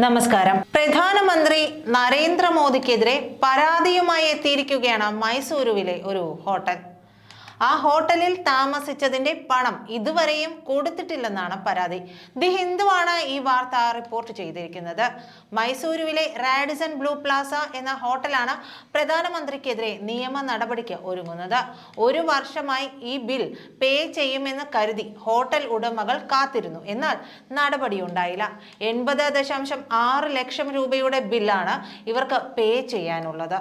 നമസ്കാരം. പ്രധാനമന്ത്രി നരേന്ദ്രമോദിക്കെതിരെ പരാതിയുമായി എത്തിയിരിക്കുകയാണ് മൈസൂരുവിലെ ഒരു ഹോട്ടൽ. ആ ഹോട്ടലിൽ താമസിച്ചതിന്റെ പണം ഇതുവരെയും കൊടുത്തിട്ടില്ലെന്നാണ് പരാതി. ദി ഹിന്ദുവാണ് ഈ വാർത്ത റിപ്പോർട്ട് ചെയ്തിരിക്കുന്നത്. മൈസൂരുവിലെ റാഡിസൺ ബ്ലൂ പ്ലാസ എന്ന ഹോട്ടലാണ് പ്രധാനമന്ത്രിക്കെതിരെ നിയമ നടപടിക്ക് ഒരുങ്ങുന്നത്. ഒരു വർഷമായി ഈ ബിൽ പേ ചെയ്യുമെന്ന് കരുതി ഹോട്ടൽ ഉടമകൾ കാത്തിരുന്നു. എന്നാൽ നടപടിയുണ്ടായില്ല. എൺപത് ദശാംശം ആറ് ലക്ഷം രൂപയുടെ ബില്ലാണ് ഇവർക്ക് പേ ചെയ്യാനുള്ളത്.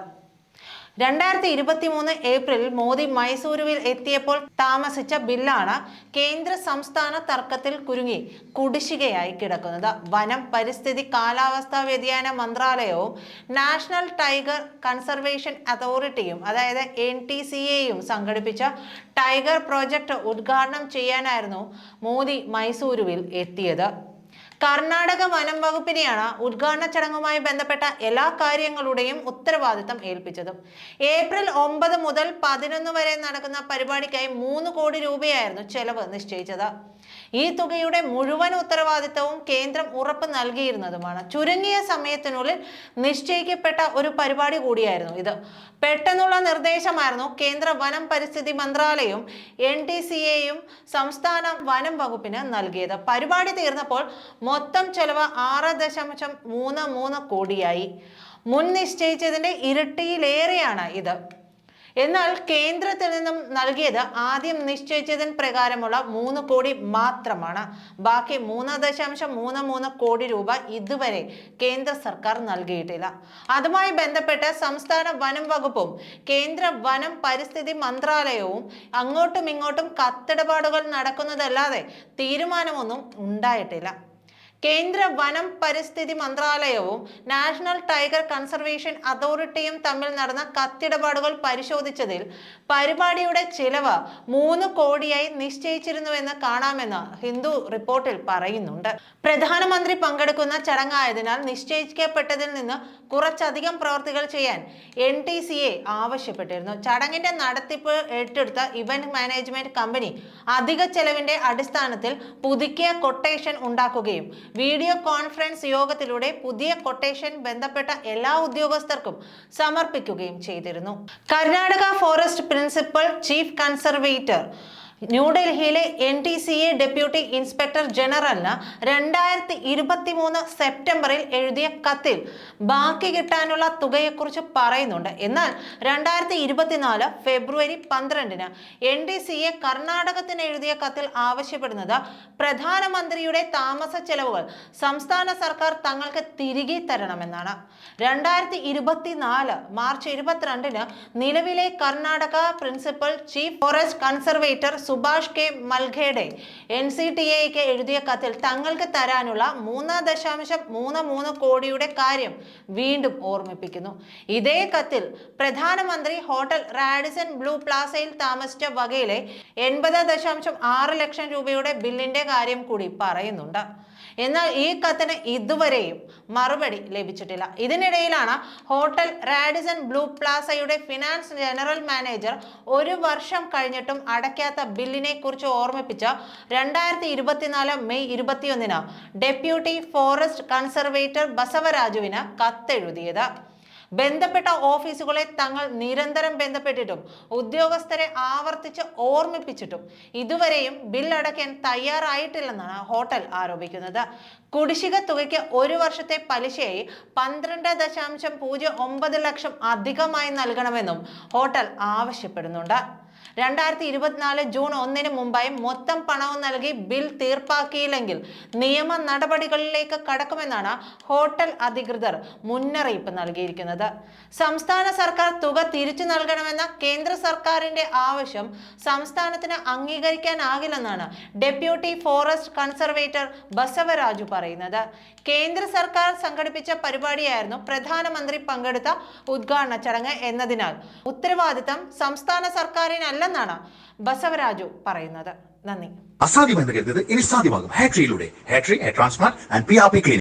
രണ്ടായിരത്തി ഇരുപത്തി മൂന്ന് ഏപ്രിൽ മോദി മൈസൂരുവിൽ എത്തിയപ്പോൾ താമസിച്ച ബില്ലാണ് കേന്ദ്ര സംസ്ഥാന തർക്കത്തിൽ കുരുങ്ങി കുടിശ്ശികയായി കിടക്കുന്നത്. വനം പരിസ്ഥിതി കാലാവസ്ഥാ വ്യതിയാന മന്ത്രാലയവും നാഷണൽ ടൈഗർ കൺസർവേഷൻ അതോറിറ്റിയും അതായത് എൻ ടി സി എയും സംഘടിപ്പിച്ച ടൈഗർ പ്രോജക്റ്റ് ഉദ്ഘാടനം ചെയ്യാനായിരുന്നു മോദി മൈസൂരുവിൽ എത്തിയത്. കർണാടക വനം വകുപ്പിനെയാണ് ഉദ്ഘാടന ചടങ്ങുമായി ബന്ധപ്പെട്ട എല്ലാ കാര്യങ്ങളുടെയും ഉത്തരവാദിത്തം ഏൽപ്പിച്ചതും. ഏപ്രിൽ ഒമ്പത് മുതൽ പതിനൊന്ന് വരെ നടക്കുന്ന പരിപാടിക്കായി മൂന്ന് കോടി രൂപയായിരുന്നു ചെലവ് നിശ്ചയിച്ചത്. ഈ തുകയുടെ മുഴുവൻ ഉത്തരവാദിത്തവും കേന്ദ്രം ഉറപ്പ് നൽകിയിരുന്നതുമാണ്. ചുരുങ്ങിയ സമയത്തിനുള്ളിൽ നിശ്ചയിക്കപ്പെട്ട ഒരു പരിപാടി കൂടിയായിരുന്നു ഇത്. പെട്ടെന്നുള്ള നിർദ്ദേശമായിരുന്നു കേന്ദ്ര വനം പരിസ്ഥിതി മന്ത്രാലയവും എൻ ടി സി എയും സംസ്ഥാന വനം വകുപ്പിന് നൽകിയത്. പരിപാടി തീർന്നപ്പോൾ മൊത്തം ചെലവ് ആറ് ദശാംശം മൂന്ന് മൂന്ന് കോടിയായി. മുൻ നിശ്ചയിച്ചതിന്റെ ഇരട്ടിയിലേറെയാണ് ഇത്. എന്നാൽ കേന്ദ്രത്തിൽ നിന്നും നൽകിയത് ആദ്യം നിശ്ചയിച്ചതിന് പ്രകാരമുള്ള മൂന്ന് കോടി മാത്രമാണ്. ബാക്കി മൂന്ന് ദശാംശം മൂന്ന് മൂന്ന് കോടി രൂപ ഇതുവരെ കേന്ദ്ര സർക്കാർ നൽകിയിട്ടില്ല. അതുമായി ബന്ധപ്പെട്ട് സംസ്ഥാന വനം വകുപ്പും കേന്ദ്ര വനം പരിസ്ഥിതി മന്ത്രാലയവും അങ്ങോട്ടും ഇങ്ങോട്ടും കത്തിടപാടുകൾ നടക്കുന്നതല്ലാതെ തീരുമാനമൊന്നും ഉണ്ടായിട്ടില്ല. കേന്ദ്ര വനം പരിസ്ഥിതി മന്ത്രാലയവും നാഷണൽ ടൈഗർ കൺസർവേഷൻ അതോറിറ്റിയും തമ്മിൽ നടന്ന കത്തിടപാടുകൾ പരിശോധിച്ചതിൽ പരിപാടിയുടെ ചിലവ് മൂന്ന് കോടിയായി നിശ്ചയിച്ചിരുന്നുവെന്ന് കാണാമെന്ന് ഹിന്ദു റിപ്പോർട്ടിൽ പറയുന്നുണ്ട്. പ്രധാനമന്ത്രി പങ്കെടുക്കുന്ന ചടങ്ങായതിനാൽ നിശ്ചയിക്കപ്പെട്ടതിൽ നിന്ന് കുറച്ചധികം പ്രവർത്തികൾ ചെയ്യാൻ എൻ ടി സി എ ആവശ്യപ്പെട്ടിരുന്നു. ചടങ്ങിന്റെ നടത്തിപ്പ് ഏറ്റെടുത്ത ഇവന്റ് മാനേജ്മെന്റ് കമ്പനി അധിക ചെലവിന്റെ അടിസ്ഥാനത്തിൽ പുതുക്കിയ കൊട്ടേഷൻ ഉണ്ടാക്കുകയും വീഡിയോ കോൺഫറൻസ് യോഗത്തിലൂടെ പുതിയ കൊട്ടേഷൻ ബന്ധപ്പെട്ട എല്ലാ ഉദ്യോഗസ്ഥർക്കും സമർപ്പിക്കുകയും ചെയ്തിരുന്നു. Karnataka forest principal chief conservator ന്യൂഡൽഹിയിലെ N T C A deputy inspector ജനറലിന് രണ്ടായിരത്തി ഇരുപത്തി മൂന്ന് സെപ്റ്റംബറിൽ എഴുതിയ കത്തിൽ ബാക്കി കിട്ടാനുള്ള തുകയെക്കുറിച്ച് പറയുന്നുണ്ട്. എന്നാൽ രണ്ടായിരത്തി ഇരുപത്തിനാല് ഫെബ്രുവരി പന്ത്രണ്ടിന് എൻ ഡി സി എ കർണാടകത്തിന് എഴുതിയ കത്തിൽ ആവശ്യപ്പെടുന്നത് പ്രധാനമന്ത്രിയുടെ താമസ ചെലവുകൾ സംസ്ഥാന സർക്കാർ തങ്ങൾക്ക് തിരികെ തരണമെന്നാണ്. രണ്ടായിരത്തി ഇരുപത്തിനാല് മാർച്ച് ഇരുപത്തിരണ്ടിന് നിലവിലെ Karnataka principal chief forest conservator Subhash K Malkhede N C T എക്ക് എഴുതിയ കത്തിൽ തങ്ങൾക്ക് തരാനുള്ള മൂന്ന് ദശാംശം മൂന്ന് മൂന്ന് കോടിയുടെ കാര്യം വീണ്ടും ഓർമ്മിപ്പിക്കുന്നു. ഇതേ കത്തിൽ പ്രധാനമന്ത്രി ഹോട്ടൽ റാഡിസൺ ബ്ലൂ പ്ലാസയിൽ താമസിച്ച വകയിലെ എൺപത് ദശാംശം ആറ് ലക്ഷം രൂപയുടെ ബില്ലിന്റെ കാര്യം കൂടി പറയുന്നുണ്ട്. എന്നാൽ ഈ കത്തിന് ഇതുവരെയും മറുപടി ലഭിച്ചിട്ടില്ല. ഇതിനിടയിലാണ് ഹോട്ടൽ റാഡിസൺ ബ്ലൂ പ്ലാസയുടെ ഫിനാൻസ് ജനറൽ മാനേജർ ഒരു വർഷം കഴിഞ്ഞിട്ടും അടയ്ക്കാത്ത ബില്ലിനെ കുറിച്ച് ഓർമ്മിപ്പിച്ച രണ്ടായിരത്തി ഇരുപത്തിനാല് മെയ് ഇരുപത്തിയൊന്നിന് ഡെപ്യൂട്ടി ഫോറസ്റ്റ് കൺസർവേറ്റർ ബസവരാജുവിന് കത്തെഴുതിയത്. ബന്ധപ്പെട്ട ഓഫീസുകളെ തങ്ങൾ നിരന്തരം ബന്ധപ്പെട്ടിട്ടും ഉദ്യോഗസ്ഥരെ ആവർത്തിച്ച് ഓർമ്മിപ്പിച്ചിട്ടും ഇതുവരെയും ബിൽ അടയ്ക്കാൻ തയ്യാറായിട്ടില്ലെന്നാണ് ഹോട്ടൽ ആരോപിക്കുന്നത്. കുടിശ്ശിക തുകയ്ക്ക് ഒരു വർഷത്തെ പലിശയായി പന്ത്രണ്ട് ദശാംശം പൂജ്യം ഒമ്പത് ലക്ഷം അധികമായി നൽകണമെന്നും ഹോട്ടൽ ആവശ്യപ്പെടുന്നുണ്ട്. രണ്ടായിരത്തി ഇരുപത്തിനാല് ജൂൺ ഒന്നിന് മുമ്പായി മൊത്തം പണവും നൽകി ബിൽ തീർപ്പാക്കിയില്ലെങ്കിൽ നിയമ നടപടികളിലേക്ക് കടക്കുമെന്നാണ് ഹോട്ടൽ അധികൃതർ മുന്നറിയിപ്പ് നൽകിയിരിക്കുന്നത്. സംസ്ഥാന സർക്കാർ തുക തിരിച്ചു നൽകണമെന്ന കേന്ദ്ര സർക്കാരിന്റെ ആവശ്യം സംസ്ഥാനത്തിന് അംഗീകരിക്കാനാകില്ലെന്നാണ് ഡെപ്യൂട്ടി ഫോറസ്റ്റ് കൺസർവേറ്റർ ബസവരാജു പറയുന്നത്. കേന്ദ്ര സർക്കാർ സംഘടിപ്പിച്ച പരിപാടിയായിരുന്നു പ്രധാനമന്ത്രി പങ്കെടുത്ത ഉദ്ഘാടന ചടങ്ങ് എന്നതിനാൽ. ഉത്തരവാദിത്തം സംസ്ഥാന സർക്കാരിനല്ലെന്നാണ് ബസവരാജു പറയുന്നത്. നന്ദി. അസാധ്യമെന്ന് കരുതത് ഇനി സാധ്യമാകും. ഹാട്രിയിലൂടെ ഹാട്രി transplant and P R P clinic